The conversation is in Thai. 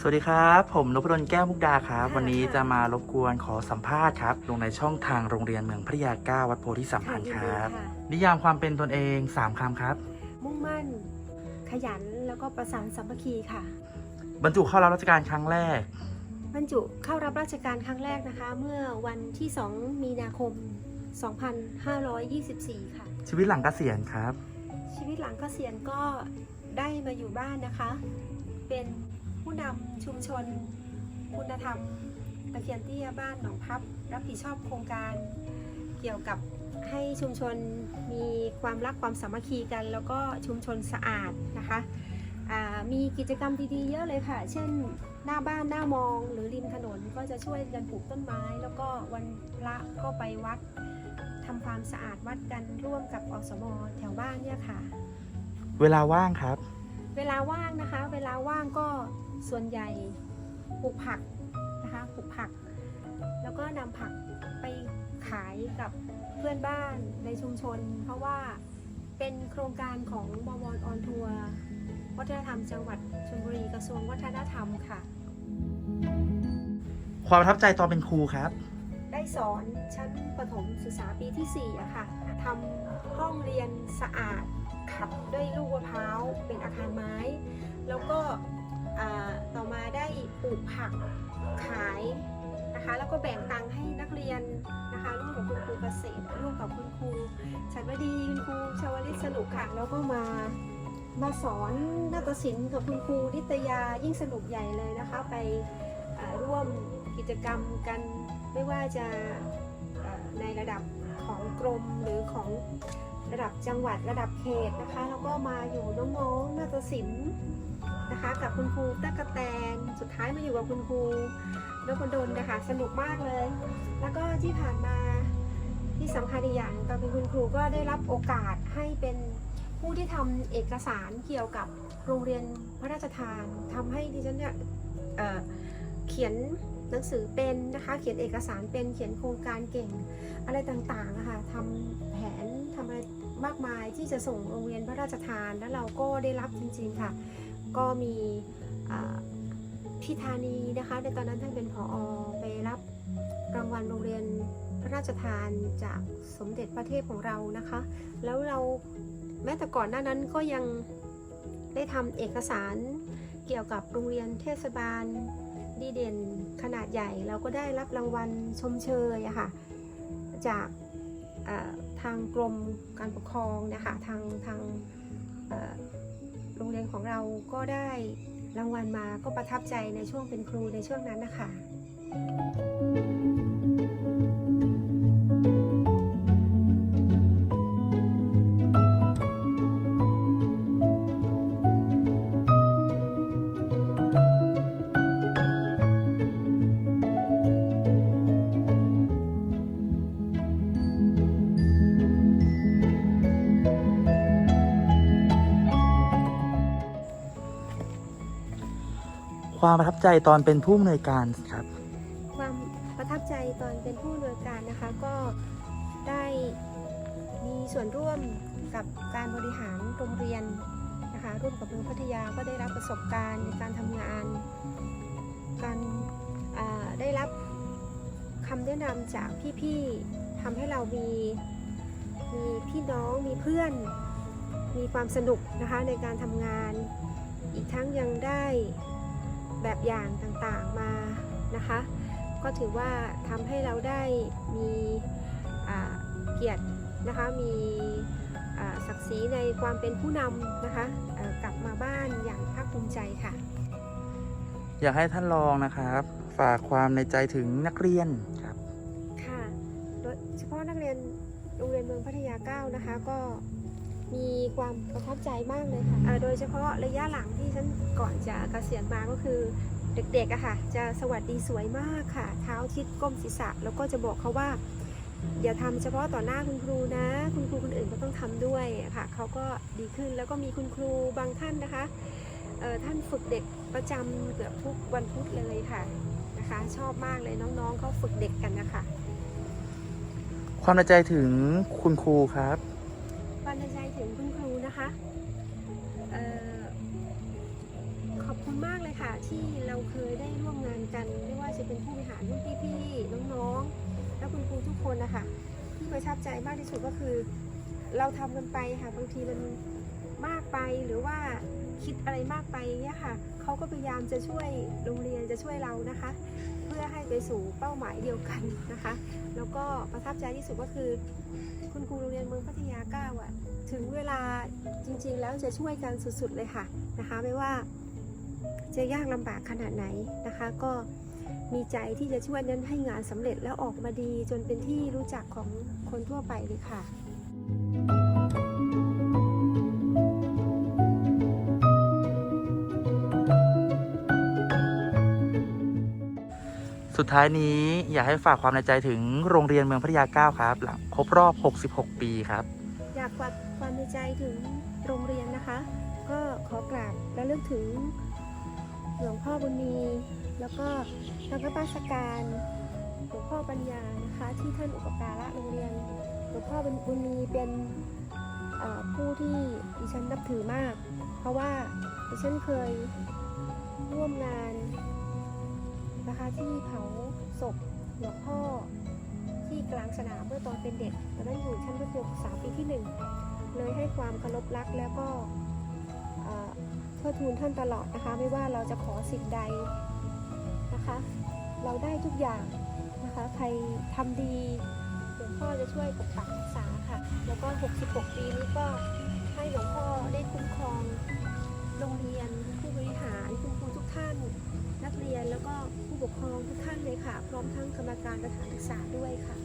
สวัสดีครับ ผมนพดลแก้วมุกดาครับค่ะวันนี้ค่ะจะมารบกวนขอสัมภาษณ์ครับ ลงในช่องทางโรงเรียนเมืองพัทยาเก้าวัดโพธิสัมพันธ์ครับค่ะนิยามความเป็นตนเอง 3คำครับ มุ่งมั่น ขยันแล้วก็ประสานสามัคคีค่ะ บรรจุเข้ารับราชการครั้งแรก บรรจุเข้ารับราชการครั้งแรกนะคะ เมื่อวันที่ 2 มีนาคม 2524 ค่ะ ชีวิตหลังเกษียณครับ ชีวิตหลังเกษียณก็ได้มาอยู่บ้านนะคะ เป็น ผู้นำชุมชน คุณธรรมตะเคียนเตี้ยบ้านหนองพับ รับผิดชอบโครงการ เกี่ยวกับให้ชุมชนมีความรักความสามัคคีกัน แล้วก็ชุมชนสะอาดนะคะอ่ามีกิจกรรมดีๆเยอะเลยค่ะ เช่น หน้าบ้านหน้ามองหรือริมถนนก็จะช่วยกันปลูกต้นไม้ แล้วก็วันพระก็ไปวัดทำความสะอาดวัดกันร่วมกับอสมแถวบ้านเนี่ยค่ะ เวลาว่างครับ เวลาว่างนะคะ เวลาว่างก็ ส่วนใหญ่ปลูกผักนะคะปลูกผัก แล้วก็นำผักไปขายกับเพื่อนบ้านในชุมชน เพราะว่าเป็นโครงการของบวรออนทัวร์วัฒนธรรมจังหวัดชลบุรีกระทรวงวัฒนธรรมค่ะ ความประทับใจตอนเป็นครูครับ ได้สอนชั้นประถมศึกษาปีที่4อะค่ะทำห้องเรียนสะอาดขัดด้วยลูกมะพร้าวเป็นอาคารไม้ แล้วก็อ่า ต่อมาได้ปลูกผักขายนะคะ แล้วก็แบ่งตังค์ให้นักเรียนนะคะร่วมกับคุณครูเกษตรร่วมกับคุณครูฉันวดีคุณครูชาวลิตสนุกค่ะแล้วก็มามาสอนนาฏศิลป์กับคุณครูนิตยายิ่งสนุกใหญ่เลยนะคะ ไปร่วมกิจกรรมกันไม่ว่าจะในระดับของกรมหรือของระดับจังหวัดระดับเขตนะคะ แล้วก็มาอยู่น้องๆนาฏศิลป์ นะคะ กับคุณครูตะกะแตนสุดท้ายมาอยู่กับคุณครูนพดลนะคะ สนุกมากเลย แล้วก็ที่ผ่านมาที่สำคัญอีกอย่างตอนเป็นคุณครูก็ได้รับโอกาสให้เป็นผู้ที่ทำเอกสารเกี่ยวกับโรงเรียนพระราชทานทำให้ดิฉันเนี่ยเเขียนหนังสือเป็นนะคะ เขียนเอกสารเป็นเขียนโครงการเก่งอะไรต่างๆอะค่ะทำแผนทำอะไรมากมายที่จะส่งโรงเรียนพระราชทาน แล้วเราก็ได้รับจริงๆค่ะ ก็มีพี่ธานีนะคะในตอนนั้นท่านเป็นผออไปรับรางวัลโรงเรียนพระราชทานจากสมเด็จพระเทพของเรานะคะ แล้วเราแม้แต่ก่อนหน้านั้นก็ยังได้ทำเอกสารเกี่ยวกับโรงเรียนเทศบาลดีเด่นขนาดใหญ่ เราก็ได้รับรางวัลชมเชยอะค่ะจากทางกรมการปกครองนะคะทางทาง โรงเรียนของเราก็ได้รางวัลมาก็ประทับใจในช่วงเป็นครูในช่วงนั้นนะคะ ความประทับใจตอนเป็นผู้อำนวยการครับ ความประทับใจตอนเป็นผู้อำนวยการนะคะก็ได้มีส่วนร่วมกับการบริหารโรงเรียนนะคะร่วมกับเมืองพัทยาก็ได้รับประสบการณ์ในการทำงาน การได้รับคำแนะนำจากพี่ๆทำให้เรามีมีพี่น้องมีเพื่อน มีความสนุกนะคะในการทำงาน อีกทั้งยังได้ แบบอย่างต่างๆมานะคะ ก็ถือว่าทำให้เราได้มีอ่าเกียรตินะคะมีอ่าศักดิ์ศรีในความเป็นผู้นำนะคะเอ่อกลับมาบ้านอย่างภาคภูมิใจค่ะ อยากให้ท่านรองนะครับฝากความในใจถึงนักเรียนครับค่ะโดยเฉพาะนักเรียนโรงเรียนเมืองพัทยาเก้านะคะก็ มีความประทับใจมากเลยค่ะอ่าโดยเฉพาะระยะหลังที่ฉันก่อนจะเกษียณมาก็คือเด็กๆอะค่ะ จะสวัสดีสวยมากค่ะ เท้าชิดก้มศีรษะ แล้วก็จะบอกเขาว่า อย่าทำเฉพาะต่อหน้าคุณครูนะ คุณครูคนอื่นก็ต้องทำด้วยค่ะเขาก็ดีขึ้นแล้วก็มีคุณครูบางท่านนะคะเอ่อท่านฝึกเด็กประจำเกือบทุกวันพุธเลยค่ะนะคะ ชอบมากเลยน้องๆเขาฝึกเด็กกันนะคะ ความในใจถึงคุณครูครับ ที่เราเคยได้ร่วมงานกันไม่ว่าจะเป็นผู้บริหารรุ่นพี่ๆน้องๆ และคุณครูทุกคนนะคะที่ประทับใจมากที่สุดก็คือ เราทำกันไปค่ะบางทีมันมากไปหรือว่าคิดอะไรมากไปเนี่ยค่ะเขาก็พยายามจะช่วยโรงเรียนจะช่วยเรานะคะ เพื่อให้ไปสู่เป้าหมายเดียวกันนะคะ แล้วก็ประทับใจที่สุดก็คือ คุณครูโรงเรียนเมืองพัทยาเก้าอะถึงเวลาจริงๆแล้วจะช่วยกันสุดๆเลยค่ะนะคะ ไม่ว่า จะยากลำบากขนาดไหนนะคะ ก็มีใจที่จะช่วยนั้นให้งานสำเร็จแล้วออกมาดี จนเป็นที่รู้จักของคนทั่วไปเลยค่ะสุดท้ายนี้อยากให้ฝากความในใจถึงโรงเรียนเมืองพัทยาเก้าครับ หลังครบรอบ 66 ปีครับ อยากฝากความในใจถึงโรงเรียนนะคะ ก็ขอกราบและเลือกถึง หลวงพ่อบุญมีแล้วก็ทางพระราชการหลวงพ่อปัญญานะคะที่ท่านอุปการะโรงเรียนหลวงพ่อบุญมีเป็นผู้ที่ดิฉันนับถือมาก เพราะว่าดิฉันเคยร่วมงานนะคะที่เผาศพหลวงพ่อที่กลางสนามเมื่อตอนเป็นเด็กตอนนั้นอยู่ชั้นประถมศึกษาปีที่หนึ่งเลยให้ความเคารพรักแล้วก็ อทิดทูนท่านตลอดนะคะ ไม่ว่าเราจะขอสิ่งใดนะคะ เราได้ทุกอย่างนะคะใครทำดีหลวงพ่อจะช่วยปกปักรักษาค่ะ แล้วก็ 66 ปีนี้ก็ให้หลวงพ่อได้คุ้มครองโรงเรียนผู้บริหารคุณครูทุกท่าน นักเรียนแล้วก็ผู้ปกครองทุกท่านเลยค่ะ พร้อมทั้งกรรมการสถานศึกษาด้วยค่ะ